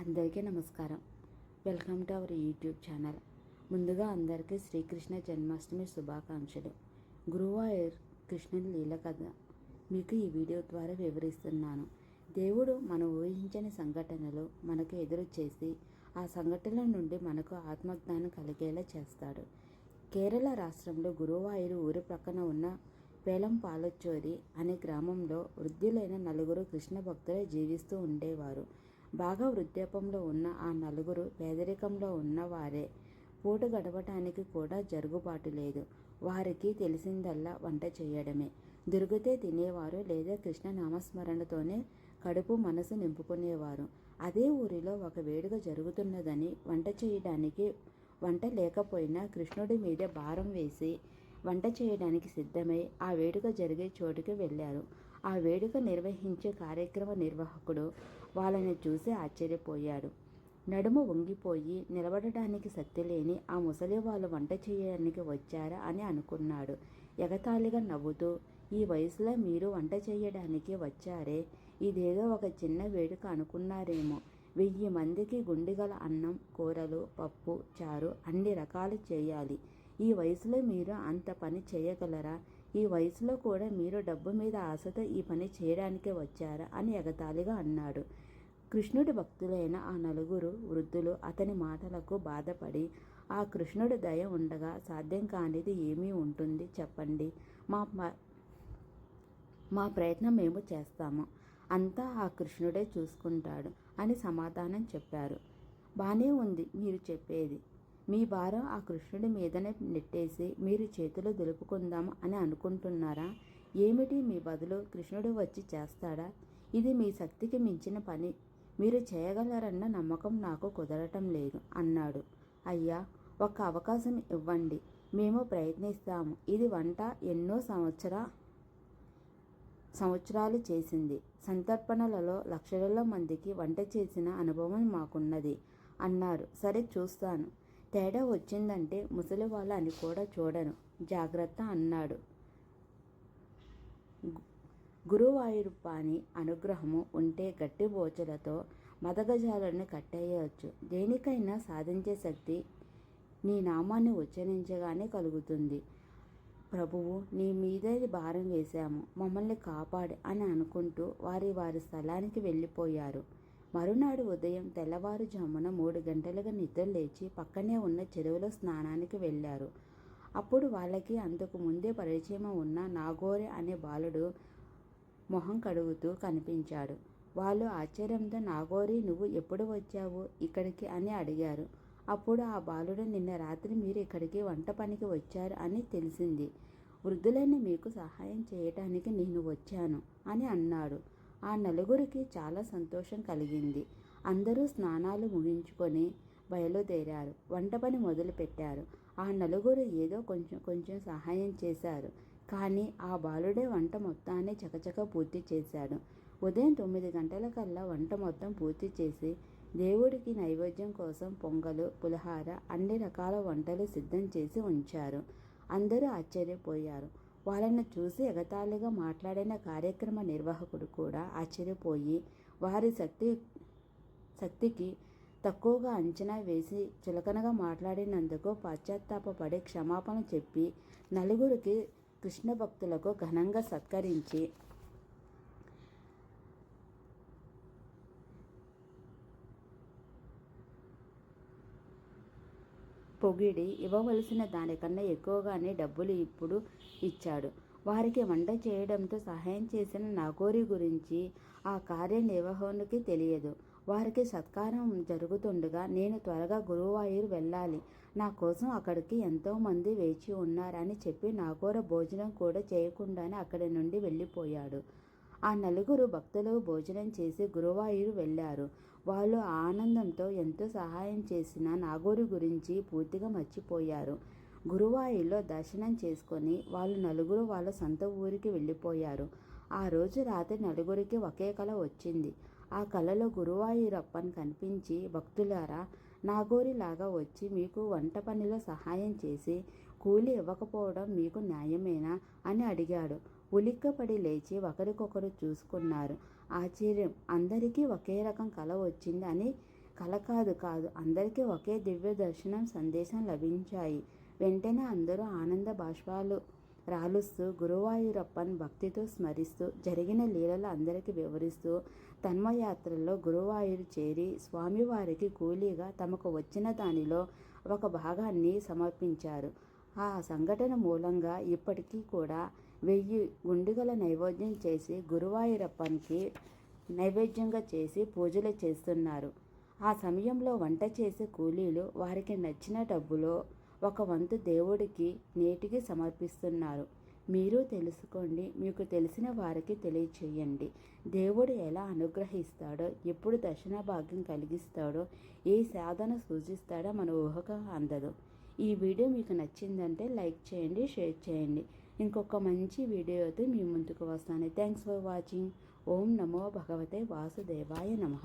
అందరికీ నమస్కారం. Welcome to our YouTube channel. ముందుగా అందరికీ శ్రీకృష్ణ జన్మాష్టమి శుభాకాంక్షలు. గురువాయూర్ కృష్ణుని లీల కథ మీకు ఈ వీడియో ద్వారా వివరిస్తున్నాను. దేవుడు మనం ఊహించని సంఘటనలు మనకు ఎదురు చేసి ఆ సంఘటనల నుండి మనకు ఆత్మజ్ఞానం కలిగేలా చేస్తాడు. కేరళ రాష్ట్రంలో గురువాయూరు ఊరి ప్రక్కన ఉన్న పేలం పాలచ్చోరి అనే గ్రామంలో వృద్ధులైన నలుగురు కృష్ణ భక్తులు జీవిస్తూ ఉండేవారు. బాగా వృద్ధాపంలో ఉన్న ఆ నలుగురు పేదరికంలో ఉన్నవారే. పూట గడపటానికి కూడా జరుగుబాటు లేదు. వారికి తెలిసిందల్లా వంట చేయడమే. దొరికితే తినేవారు లేదా కృష్ణ నామస్మరణతోనే కడుపు మనసు నింపుకునేవారు. అదే ఊరిలో ఒక వేడుక జరుగుతున్నదని వంట చేయడానికి వంట లేకపోయినా కృష్ణుడి మీద భారం వేసి వంట చేయడానికి సిద్ధమై ఆ వేడుక జరిగే చోటుకి వెళ్ళారు. ఆ వేడుక నిర్వహించే కార్యక్రమ నిర్వాహకుడు వాళ్ళని చూసి ఆశ్చర్యపోయాడు. నడుము వంగిపోయి నిలబడటానికి సత్తిలేని ఆ ముసలి వాళ్ళు వంట చేయడానికి వచ్చారా? అని అనుకున్నాడు. ఎగతాళిగా నవ్వుతూ ఈ వయసులో మీరు వంట చేయడానికి వచ్చారే? ఇదేదో ఒక చిన్న వేడుక అనుకున్నారేమో. వెయ్యి మందికి గుండెగల అన్నం కూరలు పప్పు చారు అన్ని రకాలు చేయాలి. ఈ వయసులో మీరు అంత పని చేయగలరా? ఈ వయసులో కూడా మీరు డబ్బు మీద ఆశతో ఈ పని చేయడానికే వచ్చారా అని ఎగతాళిగా అన్నాడు. కృష్ణుడి భక్తులైన ఆ నలుగురు వృద్ధులు అతని మాటలకు బాధపడి ఆ కృష్ణుడి దయ ఉండగా సాధ్యం కానిది ఏమీ ఉంటుంది చెప్పండి. మా మా ప్రయత్నం మేము చేస్తాము. అంతా ఆ కృష్ణుడే చూసుకుంటాడు అని సమాధానం చెప్పారు. బానే ఉంది మీరు చెప్పేది. మీ భారం ఆ కృష్ణుడి మీదనే నెట్టేసి మీరు చేతులు దులుపుకుందాం అని అనుకుంటున్నారా? ఏమిటి మీ బదులు? కృష్ణుడు వచ్చి చేస్తాడా? ఇది మీ శక్తికి మించిన పని. మీరు చేయగలరన్న నమ్మకం నాకు కుదరటం లేదు అన్నాడు. అయ్యా ఒక అవకాశం ఇవ్వండి. మేము ప్రయత్నిస్తాము. ఇది వంట ఎన్నో సంవత్సర సంవత్సరాలు చేసింది. సంతర్పణలలో లక్షలలో మందికి వంట చేసిన అనుభవం మాకున్నది అన్నారు. సరే చూస్తాను. తేడా వచ్చిందంటే ముసలి వాళ్ళ అని కూడా చూడను. జాగ్రత్త అన్నాడు. గురువాయూరప్పని అనుగ్రహము ఉంటే గట్టి బోచలతో మదగజాలను కట్టేయవచ్చు దేనికైనా సాధించే శక్తి నీ నామాన్ని ఉచ్చరించగానే కలుగుతుంది. ప్రభువు నీ మీదే భారం వేశాము. మమ్మల్ని కాపాడు అని అనుకుంటూ వారి వారి స్థలానికి వెళ్ళిపోయారు. మరునాడు ఉదయం తెల్లవారుజామున మూడు గంటలుగా నిద్ర లేచి పక్కనే ఉన్న చెరువులో స్నానానికి వెళ్ళారు. అప్పుడు వాళ్ళకి అంతకు ముందే పరిచయం ఉన్న నాగోరి అనే బాలుడు మొహం కడుగుతూ కనిపించాడు. వాళ్ళు ఆశ్చర్యంతో నాగోరి నువ్వు ఎప్పుడు వచ్చావు ఇక్కడికి? అని అడిగారు. అప్పుడు ఆ బాలుడు నిన్న రాత్రి మీరు ఇక్కడికి వంట పనికి వచ్చారు అని తెలిసింది. వృద్ధులైన మీకు సహాయం చేయటానికి నేను వచ్చాను అని అన్నాడు. ఆ నలుగురికి చాలా సంతోషం కలిగింది. అందరూ స్నానాలు ముగించుకొని బయలుదేరారు. వంట పని మొదలుపెట్టారు. ఆ నలుగురు ఏదో కొంచెం కొంచెం సహాయం చేశారు. కానీ ఆ బాలుడే వంట మొత్తాన్ని చకచక పూర్తి చేశాడు. ఉదయం తొమ్మిది గంటలకల్లా వంట మొత్తం పూర్తి చేసి దేవుడికి నైవేద్యం కోసం పొంగలు పులిహార అన్ని రకాల వంటలు సిద్ధం చేసి ఉంచారు. అందరూ ఆశ్చర్యపోయారు. వాళ్ళని చూసి ఎగతాళిగా మాట్లాడిన కార్యక్రమ నిర్వాహకుడు కూడా ఆశ్చర్యపోయి వారి శక్తి శక్తికి తక్కువగా అంచనా వేసి చులకనగా మాట్లాడినందుకు పశ్చాత్తాపడి క్షమాపణ చెప్పి నలుగురికి కృష్ణ భక్తులకు ఘనంగా సత్కరించి పొగిడి ఇవ్వవలసిన దానికన్నా ఎక్కువగానే డబ్బులు ఇప్పుడు ఇచ్చాడు. వారికి వంట చేయడంతో సహాయం చేసిన నాగోరి గురించి ఆ కార్యనిర్వహణకి తెలియదు. వారికి సత్కారం జరుగుతుండగా నేను త్వరగా గురువాయూరు వెళ్ళాలి. నా కోసం అక్కడికి ఎంతోమంది వేచి ఉన్నారని చెప్పి నాగోర భోజనం కూడా చేయకుండానే అక్కడి నుండి వెళ్ళిపోయాడు. ఆ నలుగురు భక్తులు భోజనం చేసి గురువాయూరు వెళ్ళారు. వాళ్ళు ఆనందంతో ఎంతో సహాయం చేసిన నాగోరి గురించి పూర్తిగా మర్చిపోయారు. గురువాయిలో దర్శనం చేసుకొని వాళ్ళు నలుగురు వాళ్ళ సొంత ఊరికి వెళ్ళిపోయారు. ఆ రోజు రాత్రి నలుగురికి ఒకే కళ వచ్చింది. ఆ కళలో గురువాయూరప్పన్ కనిపించి భక్తులారా నాగోరిలాగా వచ్చి మీకు వంట పనిలో సహాయం చేసి కూలి ఇవ్వకపోవడం మీకు న్యాయమేనా? అని అడిగాడు. ఉలిక్కపడి లేచి ఒకరికొకరు చూసుకున్నారు. ఆశ్చర్యం. అందరికీ ఒకే రకం కళ వచ్చింది అని కల కాదు కాదు అందరికీ ఒకే దివ్య దర్శనం సందేశం లభించాయి. వెంటనే అందరూ ఆనంద బాష్పాలు రాలుస్తూ గురువాయూరప్పను భక్తితో స్మరిస్తూ జరిగిన లీలలు అందరికీ వివరిస్తూ తన్మయాత్రలో గురువాయూరు చేరి స్వామివారికి కూలీగా తమకు వచ్చిన దానిలో ఒక భాగాన్ని సమర్పించారు. ఆ సంఘటన మూలంగా ఇప్పటికీ కూడా వెయ్యి గుండుగల నైవేద్యం చేసి గురువాయూరప్పనికి నైవేద్యంగా చేసి పూజలు చేస్తున్నారు. ఆ సమయంలో వంట చేసే కూలీలు వారికి నచ్చిన డబ్బులో ఒక వంతు దేవుడికి నేటికి సమర్పిస్తున్నారు. మీరు తెలుసుకోండి మీకు తెలిసిన వారికి తెలియచేయండి. దేవుడు ఎలా అనుగ్రహిస్తాడో ఎప్పుడు దర్శన భాగ్యం కలిగిస్తాడో ఏ సాధన సూచిస్తాడో మన ఊహక అందదు. ఈ వీడియో మీకు నచ్చిందంటే లైక్ చేయండి షేర్ చేయండి. ఇంకొక మంచి వీడియోతో మీ ముందుకు వస్తాను. థ్యాంక్స్ ఫర్ వాచింగ్ ఓం నమో భగవతే వాసుదేవాయ నమః.